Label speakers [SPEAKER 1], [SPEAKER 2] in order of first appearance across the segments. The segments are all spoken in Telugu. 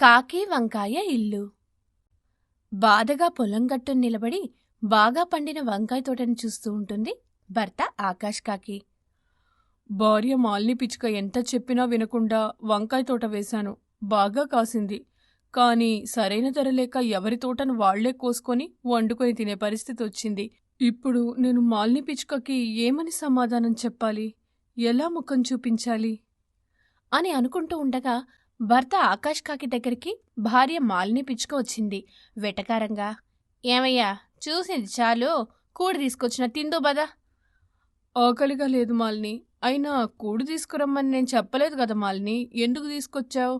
[SPEAKER 1] కాకి వంకాయ ఇల్లు. బాధగా పొలం గట్టు నిలబడి బాగా పండిన వంకాయ తోటని చూస్తూ ఉంటుంది భర్త ఆకాష్ కాకి.
[SPEAKER 2] భార్య మాలిని పిచ్చుక ఎంత చెప్పినా వినకుండా వంకాయ తోట వేశాను. బాగా కాసింది. కానీ సరైన ధర లేక ఎవరి తోటను వాళ్ళే కోసుకొని వండుకొని తినే పరిస్థితి వచ్చింది. ఇప్పుడు నేను మాలిని పిచ్చుకకి ఏమని సమాధానం చెప్పాలి? ఎలా ముఖం చూపించాలి?
[SPEAKER 1] అని అనుకుంటూ ఉండగా భర్త ఆకాష్ కాకి దగ్గరికి భార్య మాలిని పిచ్చుక వచ్చింది వెటకారంగా ఏమయ్యా చూసింది చాలు కూడి తీసుకొచ్చిన తిందో బదా.
[SPEAKER 2] ఆకలిగా లేదు మాలిని అయినా కూడు తీసుకురమ్మని నేను చెప్పలేదు కదా మాలిని ఎందుకు తీసుకొచ్చావు?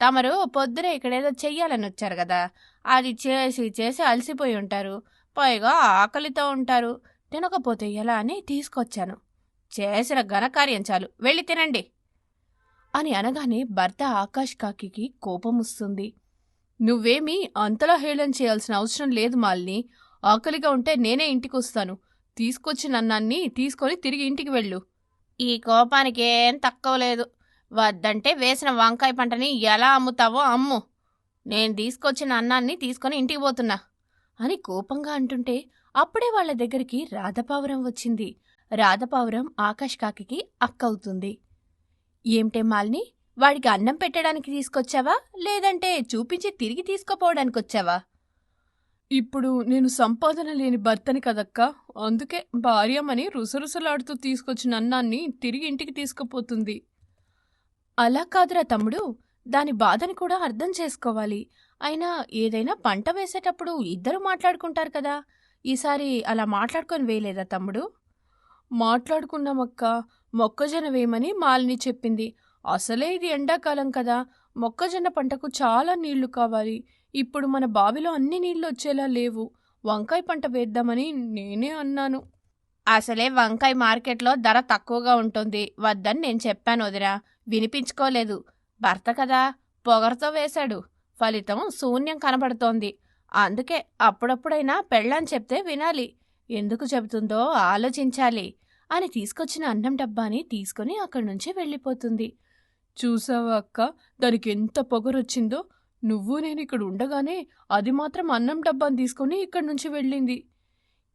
[SPEAKER 1] తమరు పొద్దున ఇక్కడేదో చెయ్యాలని వచ్చారు కదా అది చేసి చేసి అలసిపోయి ఉంటారు పైగా ఆకలితో ఉంటారు తినకపోతే ఎలా అని తీసుకొచ్చాను. చేసిన ఘనకార్యం చాలు వెళ్ళి తినండి. అని అనగానే భర్త ఆకాష్ కాకికి కోపం వస్తుంది.
[SPEAKER 2] నువ్వేమీ అంతలా హేళన చేయాల్సిన అవసరం లేదు మాలిని. ఆకలిగా ఉంటే నేనే ఇంటికి వస్తాను తీసుకొచ్చిన అన్నాన్ని తీసుకొని తిరిగి ఇంటికి వెళ్ళు.
[SPEAKER 1] ఈ కోపానికి ఏం తక్కువ లేదు. వద్దంటే వేసిన వంకాయ పంటని ఎలా అమ్ముతావో అమ్ము. నేను తీసుకొచ్చిన అన్నాన్ని తీసుకొని ఇంటికి పోతున్నా. అని కోపంగా అంటుంటే అప్పుడే వాళ్ళ దగ్గరికి రాధపావురం వచ్చింది. రాధపావురం ఆకాష్ కాకికి అక్కవుతుంది. ఏమిటే మాలిని? వాడికి అన్నం పెట్టడానికి తీసుకొచ్చావా? లేదంటే చూపించి తిరిగి తీసుకుపోవడానికి వచ్చావా
[SPEAKER 2] ఇప్పుడు నేను సంపాదన లేని భర్తని కదక్క? అందుకే భార్యమని రుసరుసలాడుతూ తీసుకొచ్చిన అన్నాన్ని తిరిగి ఇంటికి తీసుకుపోతుంది.
[SPEAKER 1] అలా కాదురా తమ్ముడు. దాని బాధని కూడా అర్థం చేసుకోవాలి. అయినా ఏదైనా పంట వేసేటప్పుడు ఇద్దరు మాట్లాడుకుంటారు కదా. ఈసారి అలా మాట్లాడుకొని వేయలేదా తమ్ముడు?
[SPEAKER 2] మాట్లాడుకున్నామక్క. మొక్కజొన్న వేయమని మాలిని చెప్పింది. అసలే ఇది ఎండాకాలం కదా. మొక్కజొన్న పంటకు చాలా నీళ్ళు కావాలి. ఇప్పుడు మన బావిలో అన్ని నీళ్ళు వచ్చేలా లేవు. వంకాయ పంట వేద్దామని నేనే అన్నాను.
[SPEAKER 1] అసలే వంకాయ మార్కెట్లో ధర తక్కువగా ఉంటుంది. వద్దని నేను చెప్పాను వదిరా వినిపించుకోలేదు. భర్త కదా పొగరతో వేశాడు. ఫలితం శూన్యం కనబడుతోంది. అందుకే అప్పుడప్పుడైనా పెళ్ళని చెప్తే వినాలి. ఎందుకు చెబుతుందో ఆలోచించాలి. అని తీసుకొచ్చిన అన్నం డబ్బాని తీసుకుని అక్కడి నుంచి వెళ్ళిపోతుంది.
[SPEAKER 2] చూసావా అక్క? దానికి ఎంత పొగరొచ్చిందో. నువ్వు నేను ఇక్కడ ఉండగానే అది మాత్రం అన్నం డబ్బాని తీసుకొని ఇక్కడి నుంచి వెళ్ళింది.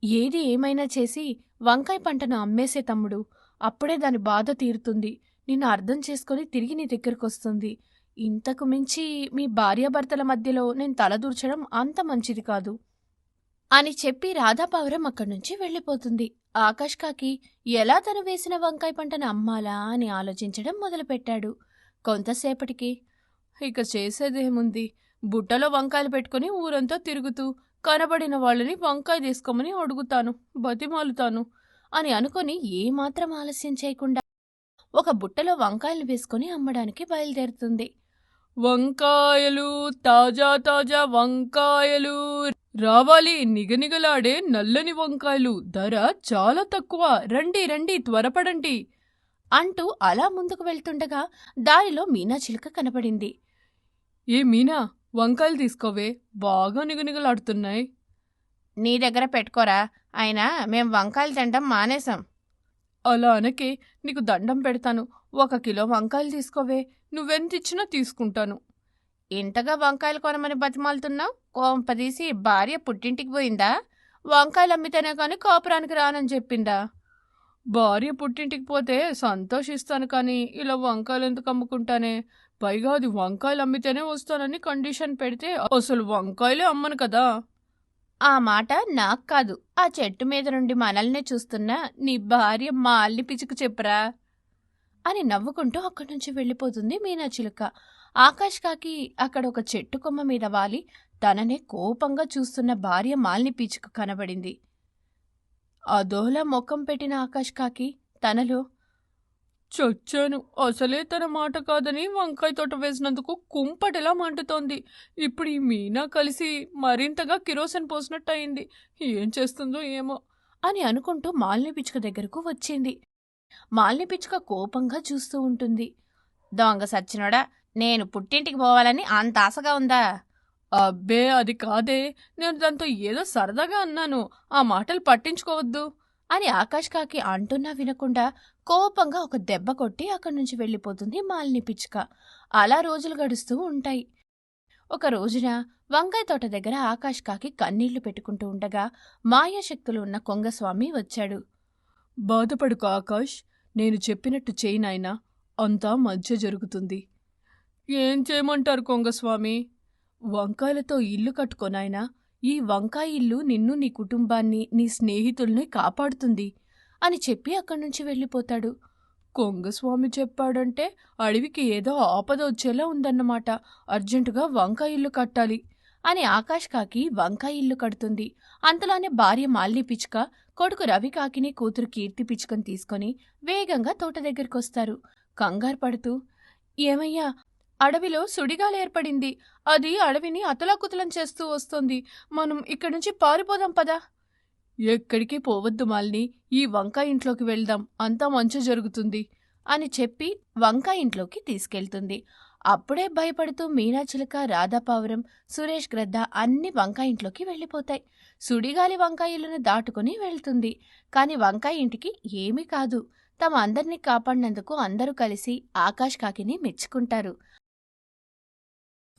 [SPEAKER 1] ఏది ఏమైనా చేసి వంకాయ పంటను అమ్మేసే తమ్ముడు. అప్పుడే దాని బాధ తీరుతుంది. నిన్ను అర్థం చేసుకొని తిరిగి నీ దగ్గరకు వస్తుంది ఇంతకు మించి మీ భార్యాభర్తల మధ్యలో నేను తలదూర్చడం అంత మంచిది కాదు. అని చెప్పి రాధాపావురం అక్కడి నుంచి వెళ్ళిపోతుంది. ఆకాష్ కాకి ఎలా తను వేసిన వంకాయ పంటను అమ్మాలా అని ఆలోచించడం మొదలుపెట్టాడు. కొంతసేపటికి
[SPEAKER 2] ఇక చేసేదేముంది? బుట్టలో వంకాయలు పెట్టుకుని ఊరంతా తిరుగుతూ కనబడిన వాళ్ళని వంకాయ తీసుకోమని అడుగుతాను బతిమాలుతాను
[SPEAKER 1] అని అనుకొని ఏమాత్రం ఆలస్యం చేయకుండా ఒక బుట్టలో వంకాయలు వేసుకుని అమ్మడానికి బయలుదేరుతుంది.
[SPEAKER 2] వంకాయలు తాజా తాజా వంకాయలు రావాలి నిగనిగలాడే నల్లని వంకాయలు. ధర చాలా తక్కువ. రండి రండి త్వరపడండి.
[SPEAKER 1] అంటూ అలా ముందుకు వెళ్తుండగా దారిలో మీనా చిలుక కనపడింది.
[SPEAKER 2] ఏ మీనా వంకాయలు తీసుకోవే. బాగా నిగనిగలాడుతున్నాయి.
[SPEAKER 1] నీ దగ్గర పెట్టుకోరా. అయినా మేం వంకాయలు తినడం మానేశాం.
[SPEAKER 2] అలా అనకే నీకు దండం పెడతాను. ఒక కిలో వంకాయలు తీసుకోవే. నువ్వెంత ఇచ్చినా తీసుకుంటాను.
[SPEAKER 1] ఇంతగా వంకాయలు కొనమని బతిమాలుతున్నావు? కోంపదీసి భార్య పుట్టింటికి పోయిందా? వంకాయలు అమ్మితేనే కానీ కాపురానికి రానని చెప్పిందా?
[SPEAKER 2] భార్య పుట్టింటికి పోతే సంతోషిస్తాను కానీ ఇలా వంకాయలు ఎందుకు అమ్ముకుంటానే? పైగా అది వంకాయలు అమ్మితేనే వస్తానని కండిషన్ పెడితే అసలు వంకాయలే అమ్మను కదా?
[SPEAKER 1] ఆ మాట నాకు కాదు. ఆ చెట్టు మీద నుండి మనల్నే చూస్తున్నా నీ భార్య మా అల్లి పిచుకు చెప్పరా? అని నవ్వుకుంటూ అక్కడి నుంచి వెళ్ళిపోతుంది మీనా చిలుక. ఆకాష్ కాకి అక్కడ ఒక చెట్టు కొమ్మ మీద వాలి. తననే కోపంగా చూస్తున్న భార్య మాలిని పీచుకు కనబడింది. అదోలా ముఖం పెట్టిన ఆకాష్ కాకి తనలో
[SPEAKER 2] చచ్చాను. అసలే తన మాట కాదని వంకాయ తోట వేసినందుకు కుంపటిలా మంటుతోంది ఇప్పుడు ఈ మీనా కలిసి మరింతగా కిరోసిన్ పోసినట్టు అయింది ఏం చేస్తుందో ఏమో
[SPEAKER 1] అని అనుకుంటూ మాలిని పిచ్చుక దగ్గరకు వచ్చింది. మాలిని పిచ్చుక కోపంగా చూస్తూ ఉంటుంది. దొంగ సచ్చినోడా నేను పుట్టింటికి పోవాలని అంత ఆశగా ఉందా?
[SPEAKER 2] అబ్బే అది కాదే. నేను దాంతో ఏదో సరదాగా అన్నాను. ఆ మాటలు పట్టించుకోవద్దు.
[SPEAKER 1] అని ఆకాష్ కాకి అంటున్నా వినకుండా కోపంగా ఒక దెబ్బ కొట్టి అక్కడి నుంచి వెళ్ళిపోతుంది మాలిని పిచ్చుక. అలా రోజులు గడుస్తూ ఉంటాయి. ఒక రోజున వంకాయ తోట దగ్గర ఆకాష్ కాకి కన్నీళ్ళు పెట్టుకుంటూ ఉండగా మాయాశక్తులు ఉన్న కొంగస్వామి వచ్చాడు.
[SPEAKER 2] బాధపడుకో ఆకాష్ నేను చెప్పినట్టు చేయనాయనా అంతా మధ్య జరుగుతుంది. ఏం చేయమంటారు కొంగస్వామి? వంకాయలతో ఇల్లు కట్టుకోనాయనా ఈ వంకాయ ఇల్లు నిన్ను నీ కుటుంబాన్ని నీ స్నేహితుల్ని కాపాడుతుంది
[SPEAKER 1] అని చెప్పి అక్కడి నుంచి వెళ్ళిపోతాడు.
[SPEAKER 2] కొంగస్వామి చెప్పాడంటే అడవికి ఏదో ఆపద వచ్చేలా ఉందన్నమాట.
[SPEAKER 1] అర్జెంటుగా వంకాయ ఇల్లు కట్టాలి అని ఆకాష్ కాకి వంకాయ ఇల్లు కడుతుంది. అంతలోనే భార్య మాలిని పిచ్చుక కొడుకు రవి కాకిని కూతురు కీర్తి పిచ్చుకని తీసుకొని వేగంగా తోట దగ్గరికొస్తారు. కంగారు పడుతూ ఏమయ్యా అడవిలో సుడిగాలేర్పడింది అది అడవిని అతలాకుతలం చేస్తూ వస్తోంది. మనం ఇక్కడి నుంచి పారిపోదాం పదా.
[SPEAKER 2] ఎక్కడికి పోవద్దు మాలిని. ఈ వంకాయ ఇంట్లోకి వెళ్దాం. అంతా మంచి జరుగుతుంది
[SPEAKER 1] అని చెప్పి వంకాయ ఇంట్లోకి తీసుకెళ్తుంది. అప్పుడే భయపడుతూ మీనాచిలక రాధాపావురం సురేష్ గ్రద్ద అన్ని వంకాయ ఇంట్లోకి వెళ్ళిపోతాయి. సుడిగాలి వంకాయలను దాటుకుని వెళ్తుంది. కాని వంకాయ ఇంటికి ఏమీ కాదు. తమ అందరినీ కాపాడినందుకు అందరూ కలిసి ఆకాష్ కాకిని మెచ్చుకుంటారు.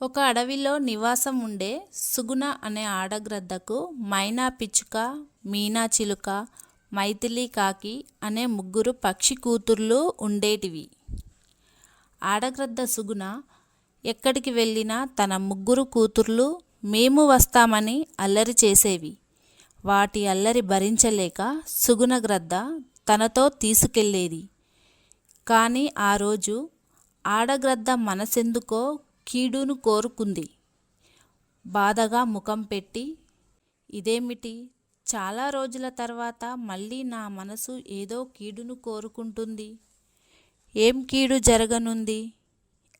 [SPEAKER 3] ఒక అడవిలో నివాసం ఉండే సుగుణ అనే ఆడగ్రద్దకు మైనా పిచ్చుక మీనా చిలుక మైథిలి కాకి అనే ముగ్గురు పక్షి కూతుర్లు ఉండేటివి. ఆడగ్రద్ద సుగుణ ఎక్కడికి వెళ్ళినా తన ముగ్గురు కూతుర్లు మేము వస్తామని అల్లరి చేసేవి. వాటి అల్లరి భరించలేక సుగుణ గ్రద్ద తనతో తీసుకెళ్ళేది కానీ ఆ రోజు ఆడగ్రద్ద మనసెందుకో కీడును కోరుకుంది. బాధగా ముఖం పెట్టి ఇదేమిటి? చాలా రోజుల తర్వాత మళ్ళీ నా మనసు ఏదో కీడును కోరుకుంటుంది. ఏం కీడు జరగనుంది?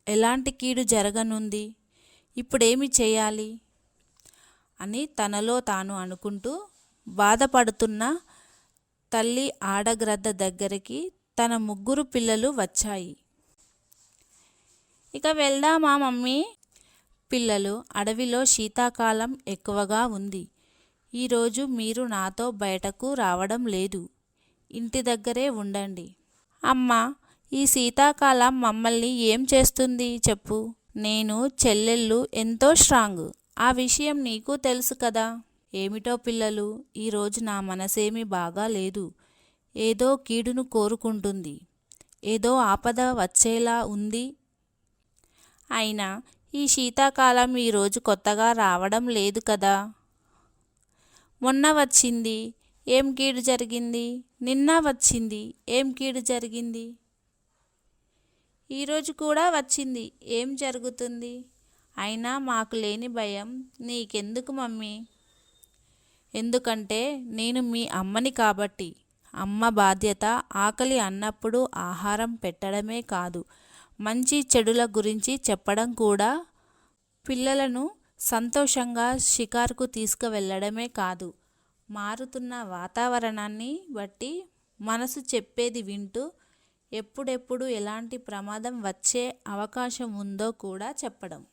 [SPEAKER 3] ఎలాంటి కీడు జరగనుంది? ఇప్పుడేమి చేయాలి అని తనలో తాను అనుకుంటూ బాధపడుతున్న తల్లి ఆడగ్రద్ద దగ్గరికి తన ముగ్గురు పిల్లలు వచ్చాయి. ఇక వెళ్దామా మమ్మీ? పిల్లలు అడవిలో శీతాకాలం ఎక్కువగా ఉంది. ఈరోజు మీరు నాతో బయటకు రావడం లేదు. ఇంటి దగ్గరే ఉండండి. అమ్మా ఈ శీతాకాలం మమ్మల్ని ఏం చేస్తుంది చెప్పు. నేను చెల్లెళ్ళు ఎంతో స్ట్రాంగ్. ఆ విషయం నీకు తెలుసు కదా. ఏమిటో పిల్లలు ఈరోజు నా మనసేమీ బాగా లేదు. ఏదో కీడును కోరుకుంటుంది. ఏదో ఆపద వచ్చేలా ఉంది. అయినా ఈ శీతాకాలం ఈరోజు కొత్తగా రావడం లేదు కదా. మొన్న వచ్చింది. ఏం కీడు జరిగింది? నిన్న వచ్చింది. ఏం కీడు జరిగింది? ఈరోజు కూడా వచ్చింది. ఏం జరుగుతుంది? అయినా మాకు లేని భయం. నీకెందుకు మమ్మీ? ఎందుకంటే నేను మీ అమ్మని కాబట్టి. అమ్మ బాధ్యత ఆకలి అన్నప్పుడు ఆహారం పెట్టడమే కాదు. మంచి చెడుల గురించి చెప్పడం కూడా పిల్లలను సంతోషంగా షికారుకు తీసుకువెళ్ళడమే కాదు మారుతున్న వాతావరణాన్ని బట్టి మనసు చెప్పేది వింటూ ఎప్పుడెప్పుడు ఎలాంటి ప్రమాదం వచ్చే అవకాశం ఉందో కూడా చెప్పడం.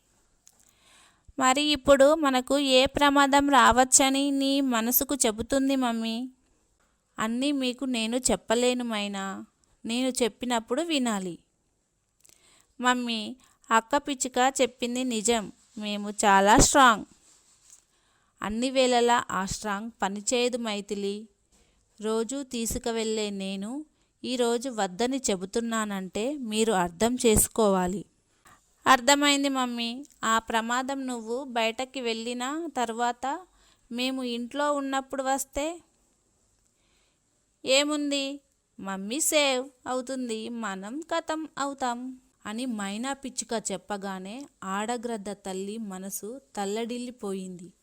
[SPEAKER 3] మరి ఇప్పుడు మనకు ఏ ప్రమాదం రావచ్చని నీ మనసుకు చెబుతుంది మమ్మీ? అన్నీ మీకు నేను చెప్పలేను మైనా. నేను చెప్పినప్పుడు వినాలి. మమ్మీ అక్క పిచ్చుక చెప్పింది నిజం. మేము చాలా స్ట్రాంగ్. అన్ని వేళలా ఆ స్ట్రాంగ్ పనిచేయదు మైథిలి. రోజు తీసుకువెళ్ళే నేను ఈరోజు వద్దని చెబుతున్నానంటే మీరు అర్థం చేసుకోవాలి. అర్థమైంది మమ్మీ. ఆ ప్రమాదం నువ్వు బయటకి వెళ్ళిన తర్వాత మేము ఇంట్లో ఉన్నప్పుడు వస్తే? ఏముంది? మమ్మీ సేవ్ అవుతుంది. మనం కథం అవుతాం. అని మైనా పిచ్చుక చెప్పగానే ఆడగ్రద్ద తల్లి మనసు తల్లడిల్లిపోయింది.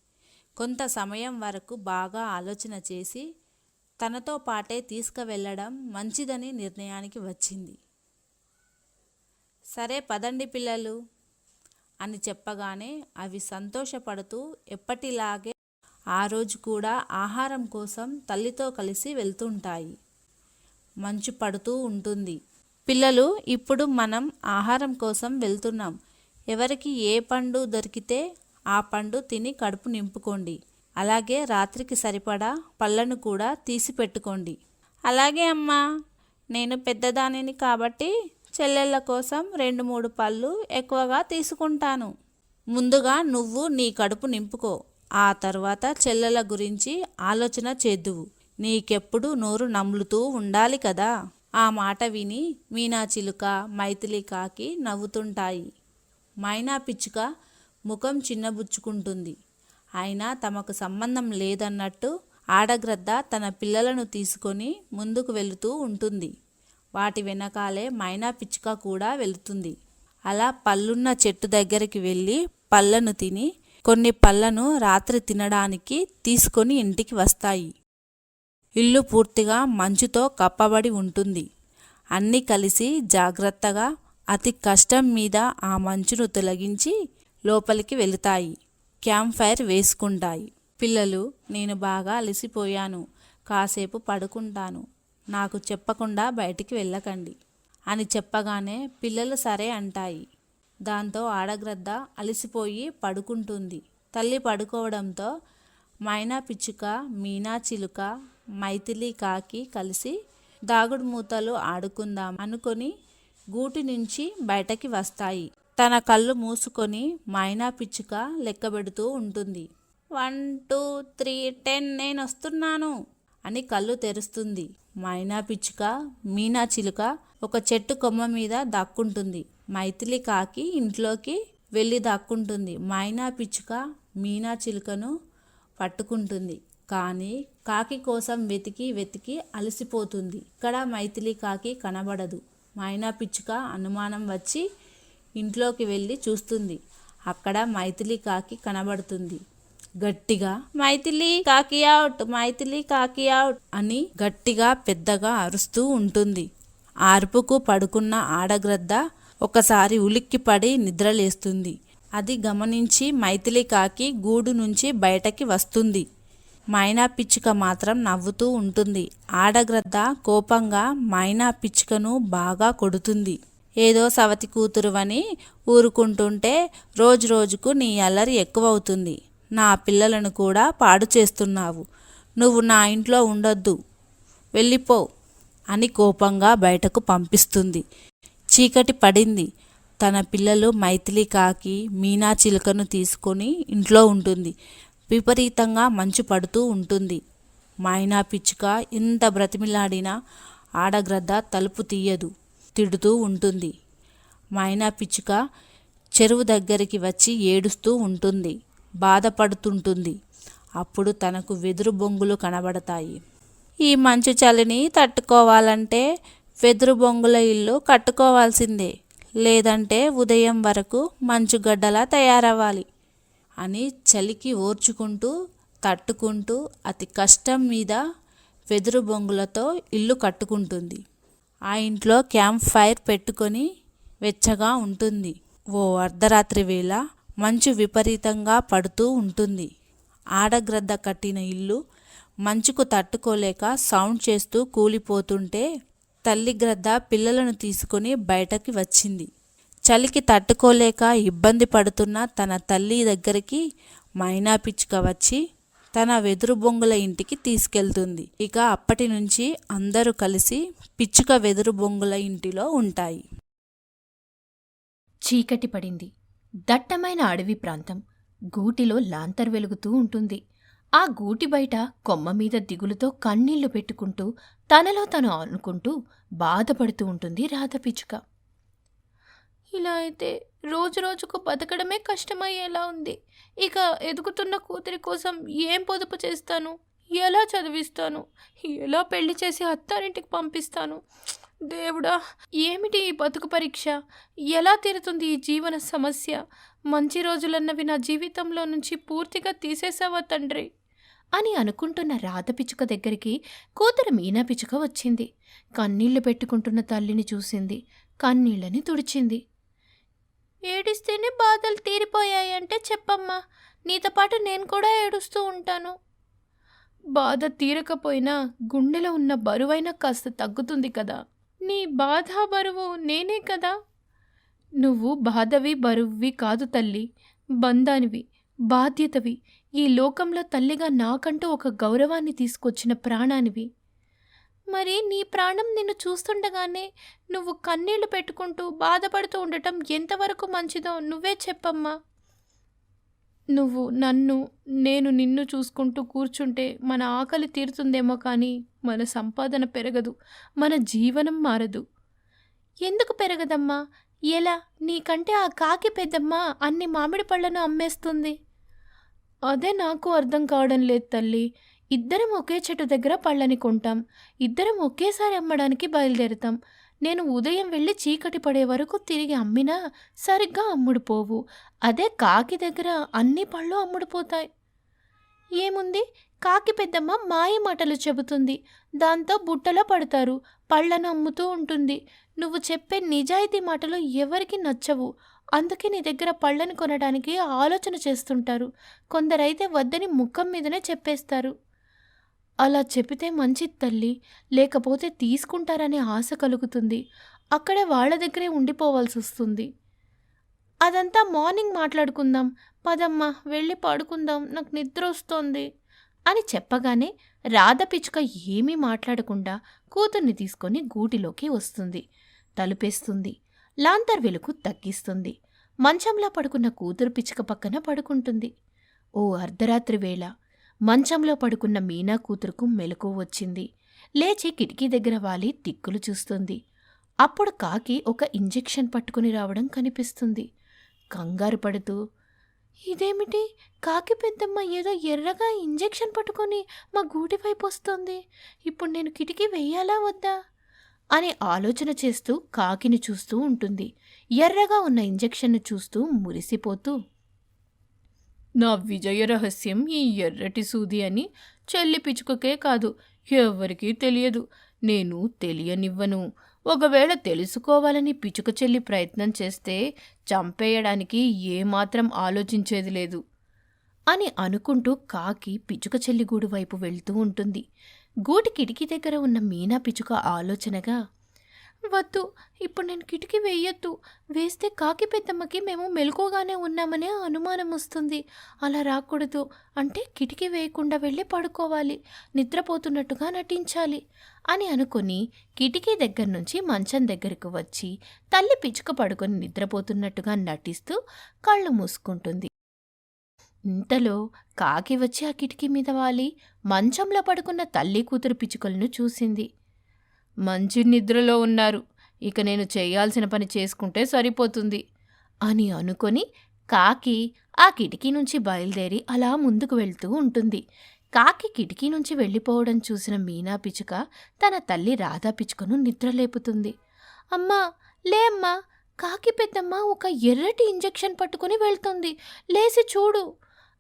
[SPEAKER 3] కొంత సమయం వరకు బాగా ఆలోచన చేసి తనతో పాటే తీసుకువెళ్ళడం మంచిదని నిర్ణయానికి వచ్చింది. సరే పదండి పిల్లలు అని చెప్పగానే అవి సంతోషపడుతూ ఎప్పటిలాగే ఆ రోజు కూడా ఆహారం కోసం తల్లితో కలిసి వెళ్తుంటాయి. మంచు పడుతూ ఉంటుంది. పిల్లలు ఇప్పుడు మనం ఆహారం కోసం వెళ్తున్నాం. ఎవరికి ఏ పండు దొరికితే ఆ పండు తిని కడుపు నింపుకోండి. అలాగే రాత్రికి సరిపడా పళ్ళను కూడా తీసి పెట్టుకోండి అలాగే అమ్మా నేను పెద్దదానిని కాబట్టి చెల్లెళ్ళ కోసం రెండు మూడు పళ్ళు ఎక్కువగా తీసుకుంటాను. ముందుగా నువ్వు నీ కడుపు నింపుకో. ఆ తర్వాత చెల్లెల గురించి ఆలోచన చేద్దువు. నీకెప్పుడు నోరు నమ్ములుతూ ఉండాలి కదా. ఆ మాట విని మీనా చిలుక మైథిలి కాకి నవ్వుతుంటాయి. మైనా పిచ్చుక ముఖం చిన్నబుచ్చుకుంటుంది. అయినా తమకు సంబంధం లేదన్నట్టు ఆడగ్రద్ద తన పిల్లలను తీసుకొని ముందుకు వెళుతూ ఉంటుంది. వాటి వెనకాలే మైనా పిచ్చుక కూడా వెళుతుంది. అలా పళ్ళున్న చెట్టు దగ్గరికి వెళ్ళి పళ్ళను తిని కొన్ని పళ్ళను రాత్రి తినడానికి తీసుకొని ఇంటికి వస్తాయి. ఇల్లు పూర్తిగా మంచుతో కప్పబడి ఉంటుంది. అన్నీ కలిసి జాగ్రత్తగా అతి కష్టం మీద ఆ మంచును తొలగించి లోపలికి వెళుతాయి. Camp fire వేసుకుంటాయి. పిల్లలు నేను బాగా అలసిపోయాను. కాసేపు పడుకుంటాను. నాకు చెప్పకుండా బయటికి వెళ్ళకండి. అని చెప్పగానే పిల్లలు సరే అంటాయి. దాంతో ఆడగ్రద్ద అలసిపోయి పడుకుంటుంది. తల్లి పడుకోవడంతో మైనా పిచ్చుక మీనా చిలుక మైథిలి కాకి కలిసి దాగుడు మూతలు ఆడుకుందాం అనుకొని గూటి నుంచి బయటకి వస్తాయి. తన కళ్ళు మూసుకొని మైనా పిచ్చుక లెక్కబెడుతూ ఉంటుంది. వన్ టూ త్రీ టెన్ నేను వస్తున్నాను అని కళ్ళు తెరుస్తుంది. మైనా పిచ్చుక మీనా చిలుక ఒక చెట్టు కొమ్మ మీద దాక్కుంటుంది. మైథిలి కాకి ఇంట్లోకి వెళ్ళి దాక్కుంటుంది. మైనా పిచ్చుక మీనా చిలుకను పట్టుకుంటుంది. కానీ కాకి కోసం వెతికి వెతికి అలసిపోతుంది. ఇక్కడ మైథిలి కాకి కనబడదు. మైనా పిచ్చుక అనుమానం వచ్చి ఇంట్లోకి వెళ్ళి చూస్తుంది. అక్కడ మైథిలి కాకి కనబడుతుంది. గట్టిగా మైథిలి కాకి అవుట్ మైథిలి కాకి అవుట్ అని గట్టిగా పెద్దగా అరుస్తూ ఉంటుంది. ఆ అరుపుకు పడుకున్న ఆడగ్రద్ద ఒకసారి ఉలిక్కిపడి నిద్రలేస్తుంది. అది గమనించి మైథిలి కాకి గూడు నుంచి బయటకి వస్తుంది. మైనా పిచ్చుక మాత్రం నవ్వుతూ ఉంటుంది. ఆడగ్రద్ద కోపంగా మైనా పిచ్చుకను బాగా కొడుతుంది. ఏదో సవతి కూతురువని ఊరుకుంటుంటే రోజు రోజుకు నీ అల్లరి ఎక్కువవుతుంది. నా పిల్లలను కూడా పాడు చేస్తున్నావు. నువ్వు నా ఇంట్లో ఉండొద్దు. వెళ్ళిపో అని కోపంగా బయటకు పంపిస్తుంది. చీకటి పడింది. తన పిల్లలు మైథిలి కాకి మీనా చిలుకను తీసుకొని ఇంట్లో ఉంటుంది. విపరీతంగా మంచు పడుతూ ఉంటుంది. మైనా పిచ్చుక ఎంత బ్రతిమిలాడినా ఆడగ్రద్ద తలుపు తీయదు తిడుతూ ఉంటుంది. మైనా పిచ్చుక చెరువు దగ్గరికి వచ్చి ఏడుస్తూ ఉంటుంది బాధపడుతుంటుంది. అప్పుడు తనకు వెదురు బొంగులు కనబడతాయి. ఈ మంచు చలిని తట్టుకోవాలంటే వెదురు బొంగుల ఇల్లు కట్టుకోవాల్సిందే. లేదంటే ఉదయం వరకు మంచుగడ్డలా తయారవ్వాలి. అని చలికి ఓర్చుకుంటూ తట్టుకుంటూ అతి కష్టం మీద వెదురు బొంగులతో ఇల్లు కట్టుకుంటుంది. ఆ ఇంట్లో క్యాంప్ ఫైర్ పెట్టుకొని వెచ్చగా ఉంటుంది. ఓ అర్ధరాత్రి వేళ మంచు విపరీతంగా పడుతూ ఉంటుంది. ఆడగ్రద్ద కట్టిన ఇల్లు మంచుకు తట్టుకోలేక సౌండ్ చేస్తూ కూలిపోతుంటే తల్లి గ్రద్ద పిల్లలను తీసుకొని బయటకి వచ్చింది. చలికి తట్టుకోలేక ఇబ్బంది పడుతున్న తన తల్లి దగ్గరికి మైనా పిచ్చుక వచ్చి తన వెదురు బొంగుల ఇంటికి తీసుకెళ్తుంది. ఇక అప్పటి నుంచి అందరూ కలిసి పిచ్చుక వెదురు బొంగుల ఇంటిలో ఉంటాయి.
[SPEAKER 1] చీకటి పడింది. దట్టమైన అడవి ప్రాంతం గూటిలో లాంతర్ వెలుగుతూ ఉంటుంది. ఆ గూటి బయట కొమ్మ మీద దిగులుతో కన్నీళ్ళు పెట్టుకుంటూ తనలో తను అనుకుంటూ బాధపడుతూ ఉంటుంది రాధ పిచ్చుక. ఇలా అయితే రోజు రోజుకు బతకడమే కష్టమయ్యేలా ఉంది. ఇక ఎదుగుతున్న కూతురి కోసం ఏం పొదుపు చేస్తాను? ఎలా చదివిస్తాను? ఎలా పెళ్ళి చేసి అత్తారింటికి పంపిస్తాను? దేవుడా ఏమిటి ఈ బతుకు పరీక్ష? ఎలా తీరుతుంది ఈ జీవన సమస్య? మంచి రోజులన్నవి నా జీవితంలో నుంచి పూర్తిగా తీసేసావా తండ్రి? అని అనుకుంటున్న రాధ పిచ్చుక దగ్గరికి కూతురు మీనా పిచ్చుక వచ్చింది. కన్నీళ్ళు పెట్టుకుంటున్న తల్లిని చూసింది. కన్నీళ్ళని తుడిచింది. ఏడిస్తేనే బాధలు తీరిపోయాయంటే చెప్పమ్మా. నీతో పాటు నేను కూడా ఏడుస్తూ ఉంటాను. బాధ తీరకపోయినా గుండెలో ఉన్న బరువైనా కాస్త తగ్గుతుంది కదా. నీ బాధ బరువు నేనే కదా. నువ్వు బాధవి బరువువి కాదు తల్లి. బంధానివి బాధ్యతవి. ఈ లోకంలో తల్లిగా నాకంటూ ఒక గౌరవాన్ని తీసుకొచ్చిన ప్రాణానివి. మరి నీ ప్రాణం నిన్ను చూస్తుండగానే నువ్వు కన్నీళ్ళు పెట్టుకుంటూ బాధపడుతూ ఉండటం ఎంతవరకు మంచిదో నువ్వే చెప్పమ్మా. నువ్వు నన్ను నేను నిన్ను చూసుకుంటూ కూర్చుంటే మన ఆకలి తీరుతుందేమో కానీ మన సంపాదన పెరగదు మన జీవనం మారదు. ఎందుకు పెరగదమ్మా? ఎలా? నీకంటే ఆ కాకి పెద్దమ్మ అన్ని మామిడి పళ్ళను అమ్మేస్తుంది. అదే నాకు అర్థం కావడం లేదు తల్లి. ఇద్దరం ఒకే చెట్టు దగ్గర పళ్ళని కొంటాం. ఇద్దరం ఒకేసారి అమ్మడానికి బయలుదేరుతాం. నేను ఉదయం వెళ్ళి చీకటి పడే వరకు తిరిగి అమ్మినా సరిగ్గా అమ్ముడుపోవు అదే కాకి దగ్గర అన్ని పళ్ళు అమ్ముడుపోతాయి ఏముంది? కాకి పెద్దమ్మ మాయ మాటలు చెబుతుంది. దాంతో బుట్టలో పడతారు. పళ్ళను అమ్ముతూ ఉంటుంది. నువ్వు చెప్పే నిజాయితీ మాటలు ఎవరికి నచ్చవు. అందుకే నీ దగ్గర పళ్ళను కొనడానికి ఆలోచన చేస్తుంటారు. కొందరైతే వద్దని ముఖం మీదనే చెప్పేస్తారు. అలా చెబితే మంచిది తల్లి లేకపోతే తీసుకుంటారనే ఆశ కలుగుతుంది. అక్కడే వాళ్ళ దగ్గరే ఉండిపోవాల్సి వస్తుంది. అదంతా మార్నింగ్ మాట్లాడుకుందాం. పదమ్మా వెళ్ళి పడుకుందాం. నాకు నిద్ర వస్తోంది. అని చెప్పగానే రాధ పిచ్చుక ఏమీ మాట్లాడకుండా కూతుర్ని తీసుకొని గూటిలోకి వస్తుంది. తలుపేస్తుంది. లాంతర్ వెలుగు తగ్గిస్తుంది. మంచంలో పడుకున్న కూతురు పిచ్చుక పక్కన పడుకుంటుంది. ఓ అర్ధరాత్రి వేళ. మంచంలో పడుకున్న మీనా కూతురుకు మెలకు వచ్చింది. లేచి కిటికీ దగ్గర వాలి తిక్కులు చూస్తుంది. అప్పుడు కాకి ఒక ఇంజెక్షన్ పట్టుకుని రావడం కనిపిస్తుంది. కంగారు పడుతూ ఇదేమిటి? కాకి పెద్దమ్మ ఏదో ఎర్రగా ఇంజెక్షన్ పట్టుకొని మా గూటి వైపు వస్తోంది. ఇప్పుడు నేను కిటికీ వెయ్యాలా వద్దా? అని ఆలోచన చేస్తూ కాకిని చూస్తూ ఉంటుంది. ఎర్రగా ఉన్న ఇంజెక్షన్ను చూస్తూ మురిసిపోతూ
[SPEAKER 2] నా విజయ రహస్యం ఈ ఎర్రటి సూది అని చెల్లి పిచ్చుకకే కాదు ఎవరికీ తెలియదు. నేను తెలియనివ్వను. ఒకవేళ తెలుసుకోవాలని పిచుక చెల్లి ప్రయత్నం చేస్తే చంపేయడానికి ఏమాత్రం ఆలోచించేది లేదు
[SPEAKER 1] అని అనుకుంటూ కాకి పిచుక చెల్లి గూడు వైపు వెళ్తూ ఉంటుంది. గూటి కిటికీ దగ్గర ఉన్న మీనా పిచుక ఆలోచనగా వద్దు. ఇప్పుడు నేను కిటికీ వేయొద్దు. వేస్తే కాకి పెద్దమ్మకి మేము మెలకుగానే ఉన్నామనే అనుమానం వస్తుంది. అలా రాకూడదు. అంటే కిటికీ వేయకుండా వెళ్ళి పడుకోవాలి. నిద్రపోతున్నట్టుగా నటించాలి అని అనుకుని కిటికీ దగ్గర నుంచి మంచం దగ్గరకు వచ్చి తల్లి పిచ్చుక పడుకొని నిద్రపోతున్నట్టుగా నటిస్తూ కళ్ళు మూసుకుంటుంది. ఇంతలో కాకి వచ్చి ఆ కిటికీ మీద వాలి. మంచంలో పడుకున్న తల్లి కూతురు పిచుకలను చూసింది.
[SPEAKER 2] మంచి నిద్రలో ఉన్నారు. ఇక నేను చేయాల్సిన పని చేసుకుంటే సరిపోతుంది
[SPEAKER 1] అని అనుకొని కాకి ఆ కిటికీ నుంచి బయలుదేరి అలా ముందుకు వెళ్తూ ఉంటుంది. కాకి కిటికీ నుంచి వెళ్ళిపోవడం చూసిన మీనా పిచుక తన తల్లి రాధా పిచుకను నిద్రలేపుతుంది. అమ్మా! లే అమ్మా కాకి పెద్దమ్మ ఒక ఎర్రటి ఇంజెక్షన్ పట్టుకుని వెళ్తుంది. లేసి చూడు!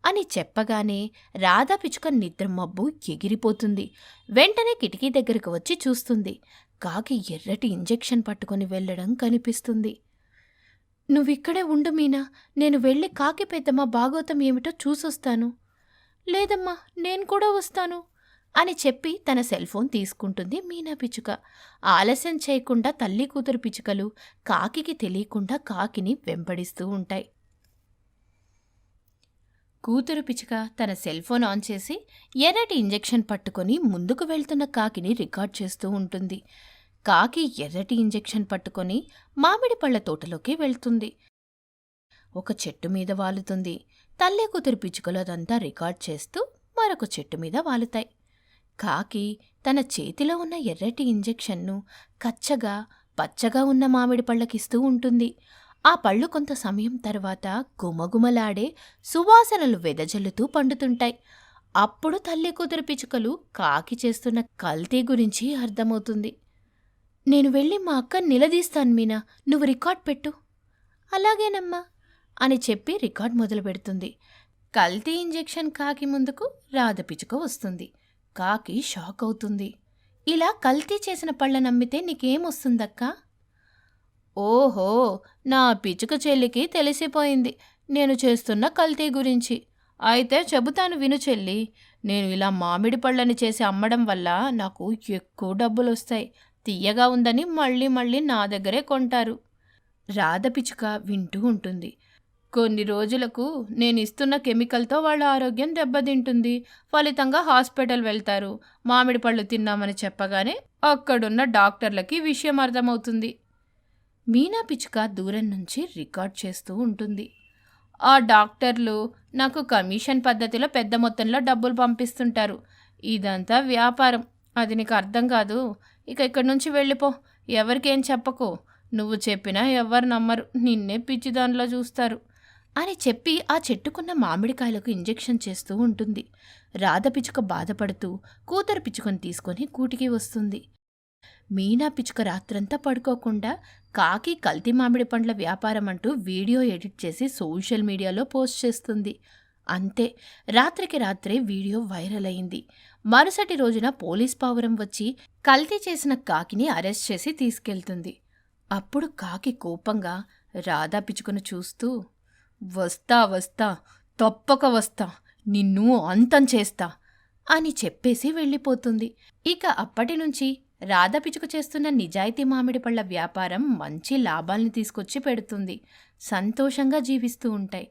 [SPEAKER 1] అని చెప్పగానే రాధా పిచుక నిద్ర మబ్బు ఎగిరిపోతుంది. వెంటనే కిటికీ దగ్గరకు వచ్చి చూస్తుంది. కాకి ఎర్రటి ఇంజెక్షన్ పట్టుకొని వెళ్ళడం కనిపిస్తుంది. నువ్విక్కడే ఉండు మీనా నేను వెళ్ళి కాకి పెద్దమ్మ భాగవతం ఏమిటో చూసొస్తాను. లేదమ్మా నేను కూడా వస్తాను అని చెప్పి తన సెల్ ఫోన్ తీసుకుంటుంది మీనా పిచుక ఆలస్యం చేయకుండా తల్లి కూతురు పిచుకలు కాకికి తెలియకుండా కాకిని వెంబడిస్తూ ఉంటాయి. కూతురు పిచుక తన సెల్ ఫోన్ ఆన్ చేసి ఎర్రటి ఇంజెక్షన్ పట్టుకొని ముందుకు వెళ్తున్న కాకిని రికార్డ్ చేస్తూ ఉంటుంది. కాకి ఎర్రటి ఇంజెక్షన్ పట్టుకొని మామిడి పళ్ళ తోటలోకి వెళ్తుంది. ఒక చెట్టు మీద వాలుతుంది. తల్లి కూతురు పిచుకలు అదంతా రికార్డ్ చేస్తూ మరొక చెట్టు మీద వాలుతాయి. కాకి తన చేతిలో ఉన్న ఎర్రటి ఇంజెక్షన్ను కచ్చగా పచ్చగా ఉన్న మామిడి పళ్ళకిస్తూ ఉంటుంది. ఆ పళ్ళు కొంత సమయం తర్వాత గుమగుమలాడే సువాసనలు వెదజల్లుతూ పండుతుంటాయి. అప్పుడు తల్లి కూతురు పిచుకలు కాకి చేస్తున్న కల్తీ గురించి అర్థమవుతుంది. నేను వెళ్ళి మా అక్క నిలదీస్తాను మీనా. నువ్వు రికార్డ్ పెట్టు. అలాగేనమ్మా అని చెప్పి రికార్డ్ మొదలు పెడుతుంది. కల్తీ ఇంజెక్షన్ కాకి ముందుకు రాధ పిచుక వస్తుంది. కాకి షాక్ అవుతుంది. ఇలా కల్తీ చేసిన పళ్ళ నమ్మితే నీకేమొస్తుందక్కా ఓహో నా పిచుక చెల్లికి తెలిసిపోయింది. నేను చేస్తున్న కల్తీ గురించి. అయితే చెబుతాను విను చెల్లి నేను ఇలా మామిడి పళ్ళని చేసి అమ్మడం వల్ల నాకు ఎక్కువ డబ్బులు వస్తాయి తీయగా ఉందని మళ్ళీ మళ్ళీ నా దగ్గరే కొంటారు. రాధ పిచుక వింటూ ఉంటుంది. కొన్ని రోజులకు నేను ఇస్తున్న కెమికల్తో వాళ్ళ ఆరోగ్యం దెబ్బతింటుంది. ఫలితంగా హాస్పిటల్ వెళ్తారు. మామిడి పళ్ళు తిన్నామని చెప్పగానే అక్కడున్న డాక్టర్లకి విషయం అర్థమవుతుంది. మీనా పిచుక దూరం నుంచి రికార్డ్ చేస్తూ ఉంటుంది. ఆ డాక్టర్లు నాకు కమిషన్ పద్ధతిలో పెద్ద మొత్తంలో డబ్బులు పంపిస్తుంటారు. ఇదంతా వ్యాపారం. అది నీకు అర్థం కాదు. ఇక ఇక్కడి నుంచి వెళ్ళిపో. ఎవరికేం చెప్పకు. నువ్వు చెప్పినా ఎవరు నమ్మరు. నిన్నే పిచ్చి దానిలో చూస్తారు. అని చెప్పి ఆ చెట్టుకున్న మామిడికాయలకు ఇంజెక్షన్ చేస్తూ ఉంటుంది. రాధ పిచ్చుక బాధపడుతూ కూతురు పిచుకొని తీసుకొని కూటికి వస్తుంది. మీనా పిచ్చుక రాత్రంతా పడుకోకుండా కాకి కల్తీ మామిడి పండ్ల వ్యాపారం అంటూ వీడియో ఎడిట్ చేసి సోషల్ మీడియాలో పోస్ట్ చేస్తుంది. అంతే రాత్రికి రాత్రే వీడియో వైరల్ అయింది. మరుసటి రోజున పోలీస్ పావురం వచ్చి కల్తీ చేసిన కాకిని అరెస్ట్ చేసి తీసుకెళ్తుంది. అప్పుడు కాకి కోపంగా రాధా పిచ్చుకను చూస్తూ వస్తా వస్తా తప్పక వస్తా నిన్ను అంతం చేస్తా అని చెప్పేసి వెళ్ళిపోతుంది. ఇక అప్పటి నుంచి రాధ పిచుకు చేస్తున్న నిజాయితీ మామిడి పళ్ళ వ్యాపారం మంచి లాభాల్ని తీసుకొచ్చి పెడుతుంది. సంతోషంగా జీవిస్తూ ఉంటాయి.